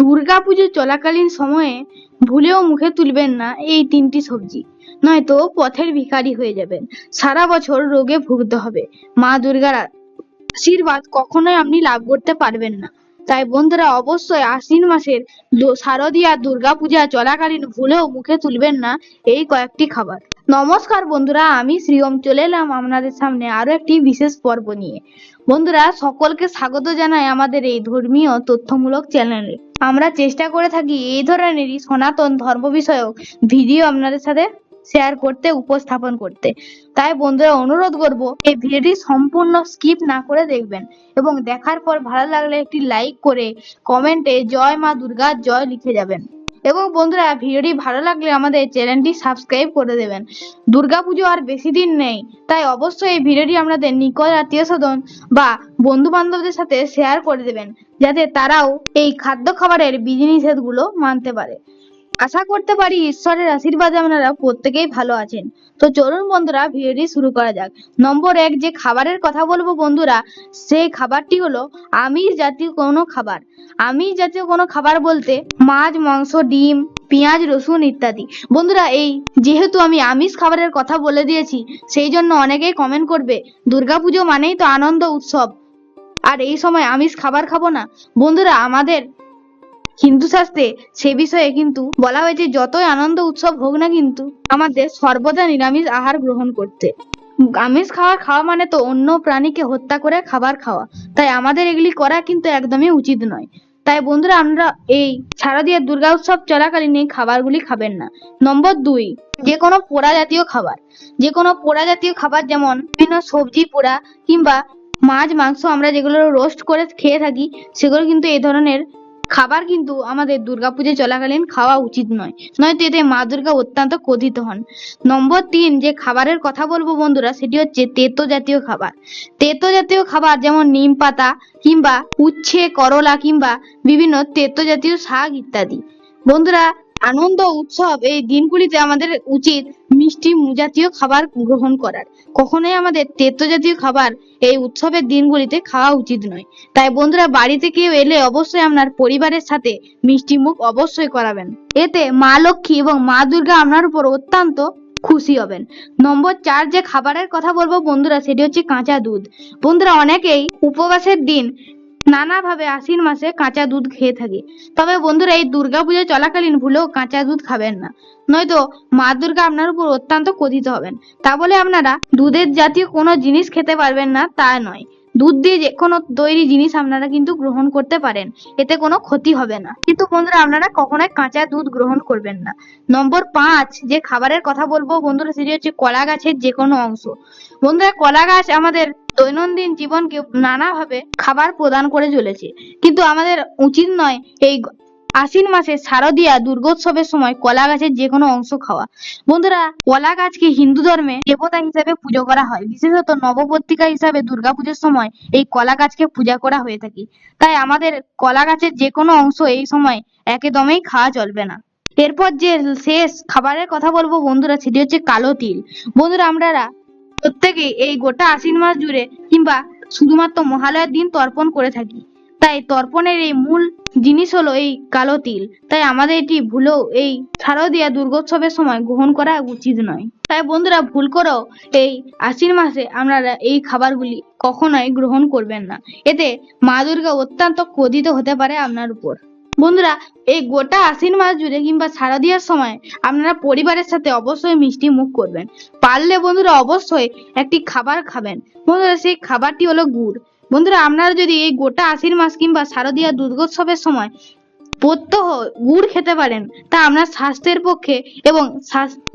দুর্গাপুজো চলাকালীন সময়ে ভুলেও মুখে তুলবেন না এই তিনটি সবজি। নয়তো পথের ভিখারি হয়ে যাবেন। সারা বছর রোগে ভুগতে হবে। মা দুর্গার আশীর্বাদ কখনোই আপনি লাভ করতে পারবেন না। তাই বন্ধুরা, অবশ্যই আশ্বিন মাসের শারদীয়া দুর্গাপূজা চলাকালীন ভুলেও মুখে তুলবেন না এই কয়েকটি খাবার। নমস্কার বন্ধুরা, আমি শ্রীওম। চলে এলাম আপনাদের সামনে আরও একটি বিশেষ পর্ব নিয়ে। বন্ধুরা, সকলকে স্বাগত জানাই আমাদের এই ধর্মীয় তথ্যমূলক চ্যানেলে। আমরা চেষ্টা করে থাকি এই ধরনেরই সনাতন ধর্ম বিষয়ক ভিডিও আপনাদের সাথে শেয়ার করতে, উপস্থাপন করতে। তাই বন্ধুরা, অনুরোধ করব, এই ভিডিওটি সম্পূর্ণ স্কিপ না করে দেখবেন এবং দেখার পর ভালো লাগলে একটি লাইক করে কমেন্টে জয় মা দুর্গা, জয় লিখে যাবেন। এবং বন্ধুরা, ভিডিওটি ভালো লাগলে আমাদের চ্যানেলটি সাবস্ক্রাইব করে দেবেন। দুর্গাপুজো আর বেশি দিন নেই, তাই অবশ্যই এই ভিডিওটি আপনাদের নিকট আত্মীয় স্বজন বা বন্ধু বান্ধবদের সাথে শেয়ার করে দেবেন, যাতে তারাও এই খাদ্য খাবারের বিধিনিষেধগুলো মানতে পারে। আশা করতে পারি ঈশ্বরের আশীর্বাদে আপনারা প্রত্যেকেই ভালো আছেন। তো চলুন বন্ধুরা, ভিডিওটি শুরু করা যাক। নম্বর এক, যে খাবারের কথা বলব বন্ধুরা, সেই খাবারটি হলো আমিষ জাতীয় কোনো খাবার। আমিষ জাতীয় কোনো খাবার বলতে মাছ, মাংস, ডিম, পেঁয়াজ, রসুন ইত্যাদি। বন্ধুরা, এই যেহেতু আমি আমিষ খাবারের কথা বলে দিয়েছি, সেই জন্য অনেকেই কমেন্ট করবে, দুর্গাপুজো মানেই তো আনন্দ উৎসব। আর এই সময় আমিষ খাবার খাব না। বন্ধুরা, আমাদের হিন্দু শাস্ত্রে সে বিষয়ে কিন্তু বলা হয়েছে, যতই আনন্দ উৎসব হোক না কিন্তু আমাদের সর্বদা নিরামিষ আহার গ্রহণ করতে। আমিষ খাবার খাওয়া মানে তো অন্য প্রাণীকে হত্যা করে খাবার খাওয়া। তাই আমাদের এগুলি করা কিন্তু একদমই উচিত নয়। তাই বন্ধুরা, আমরা এই শারদীয় দুর্গা উৎসব চলাকালীন এই খাবারগুলি খাবেন না। নম্বর দুই যে কোনো পোড়া জাতীয় খাবার। যে কোনো পোড়া জাতীয় খাবার যেমন বিভিন্ন সবজি পোড়া কিংবা মাছ, মাংস আমরা যেগুলো রোস্ট করে খেয়ে থাকি, সেগুলো কিন্তু এই ধরনের খাবার কিন্তু আমাদের দুর্গাপুজো চলাকালীন খাওয়া উচিত নয়। নয়তো এতে মা দুর্গা অত্যন্ত ক্রোধিত হন। নম্বর তিন, যে খাবারের কথা বলব বন্ধুরা, সেটি হচ্ছে তেতো জাতীয় খাবার। তেতো জাতীয় খাবার যেমন নিম পাতা কিংবা উচ্ছে, করলা কিংবা বিভিন্ন তেতো জাতীয় শাক ইত্যাদি। বন্ধুরা, আনন্দ, উৎসব এই দিনগুলিতে আমাদের উচিত মিষ্টি জাতীয় খাবার গ্রহণ করার। কখনোই আমাদের তেতো জাতীয় খাবার এই উৎসবের দিনগুলিতে খাওয়া উচিত নয়। তাই বন্ধুরা, বাড়িতে কেউ এলে অবশ্যই আপনার পরিবারের সাথে মিষ্টি মুখ অবশ্যই করাবেন। এতে মা লক্ষ্মী এবং মা দুর্গা আপনার উপর অত্যন্ত খুশি হবেন। নম্বর চার যে খাবারের কথা বলব বন্ধুরা, সেটি হচ্ছে কাঁচা দুধ। বন্ধুরা, অনেকেই উপবাসের দিন নানাভাবে আশ্বিন মাসে কাঁচা দুধ খেয়ে থাকে। তবে বন্ধুরা, এই দুর্গাপুজো চলাকালীন ভুলেও কাঁচা দুধ খাবেন না। নয়তো মা দুর্গা আপনার উপর অত্যন্ত ক্রোধিত হবেন। তা বলে আপনারা দুধের জাতীয় কোনো জিনিস খেতে পারবেন না তা নয়। দুধ দিয়ে যে কোনো তৈরি জিনিস আপনারা কিন্তু গ্রহণ করতে পারেন। এতে কোনো ক্ষতি হবে না। কিন্তু বন্ধুরা, আপনারা কখনোই কাঁচা দুধ গ্রহণ করবেন না। নম্বর পাঁচ, যে খাবারের কথা বলব বন্ধুরা, সেটি হচ্ছে কলা গাছের যে কোনো অংশ। বন্ধুরা, কলা গাছ আমাদের দৈনন্দিন জীবনকে নানাভাবে খাবার প্রদান করে চলেছে। কিন্তু আমাদের উচিত নয় এই আশ্বিন মাসে শারদীয়া দুর্গোৎসবের সময় কলা গাছের যে কোনো অংশ খাওয়া। বন্ধুরা, কলা গাছকে হিন্দু ধর্মে দেবতা হিসেবে পুজো করা হয়। বিশেষত নবপত্রিকা হিসাবে দুর্গাপুজোর সময় এই কলা গাছকে পূজা করা হয়ে থাকে। তাই আমাদের কলা গাছের যে কোনো অংশ এই সময় একদমই খাওয়া চলবে না। এরপর যে শেষ খাবারের কথা বলব বন্ধুরা, সেটি হচ্ছে কালো তিল। বন্ধুরা, আমরা প্রত্যেকেই এই গোটা আশ্বিন মাস জুড়ে কিংবা শুধুমাত্র মহালয়ার দিন তর্পণ করে থাকি। তাই তর্পণের এই মূল জিনিস হলো এই কালো তিল। তাই আমাদের এটি ভুলেও এই শারদীয়া দুর্গোৎসবের সময় গ্রহণ করা উচিত নয়। তাই বন্ধুরা, ভুল করেও এই আশ্বিন মাসে আপনারা এই খাবারগুলি কখনোই গ্রহণ করবেন না। এতে মা দুর্গা অত্যন্ত ক্রোধিত হতে পারে আপনার উপর। বন্ধুরা, এই গোটা আশ্বিন মাস জুড়ে কিংবা সারা দেওয়ার সময় আপনারা পরিবারের সাথে অবশ্যই মিষ্টি মুখ করবেন। পারলে বন্ধুরা অবশ্যই একটি খাবার খাবেন। বন্ধুরা, সেই খাবারটি হলো গুড়। বন্ধুরা, আপনারা যদি এই গোটা আশ্বিন মাস কিংবা শারদীয়া দুর্গোৎসবের সময় প্রত্যহ গুড় খেতে পারেন। তা আপনার স্বাস্থ্যের পক্ষে এবং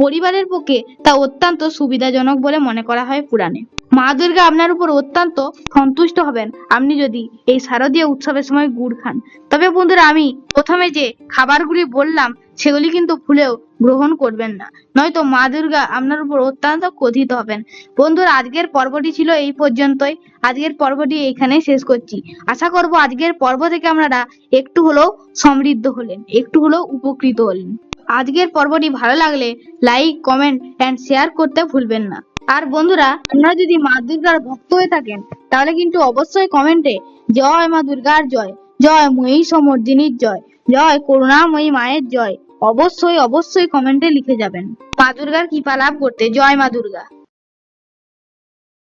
পরিবারের পক্ষে তা অত্যন্ত সুবিধাজনক বলে মনে করা হয় পুরাণে। মা দুর্গা আপনার উপর অত্যন্ত সন্তুষ্ট হবেন। আপনি যদি এই শারদীয় উৎসবের সময় গুড় খান। তবে বন্ধুরা, আমি প্রথমে যে খাবারগুলি বললাম সেগুলি কিন্তু ভুলেও গ্রহণ করবেন না। নয়তো মা দুর্গা আপনার উপর অত্যন্ত ক্রোধিত হবেন। বন্ধুরা, আজকের পর্বটি ছিল এই পর্যন্তই। আজকের পর্বটি এখানেই শেষ করছি। আশা করব আজকের পর্ব থেকে আপনারা একটু হলেও সমৃদ্ধ হলেন, একটু হলেও উপকৃত হলেন। আজকের পর্বটি ভালো লাগলে লাইক, কমেন্ট এন্ড শেয়ার করতে ভুলবেন না। আর বন্ধুরা, আপনারা যদি মা দুর্গার ভক্ত হয়ে থাকেন, তাহলে কিন্তু অবশ্যই কমেন্টে জয় মা দুর্গার জয় জয় মহিষমর্দিনীর জয় জয় করুণাময়ী মায়ের জয় অবশ্যই অবশ্যই কমেন্টে লিখে যাবেন। মা দুর্গার কৃপা লাভ করতে। জয় মা দুর্গা।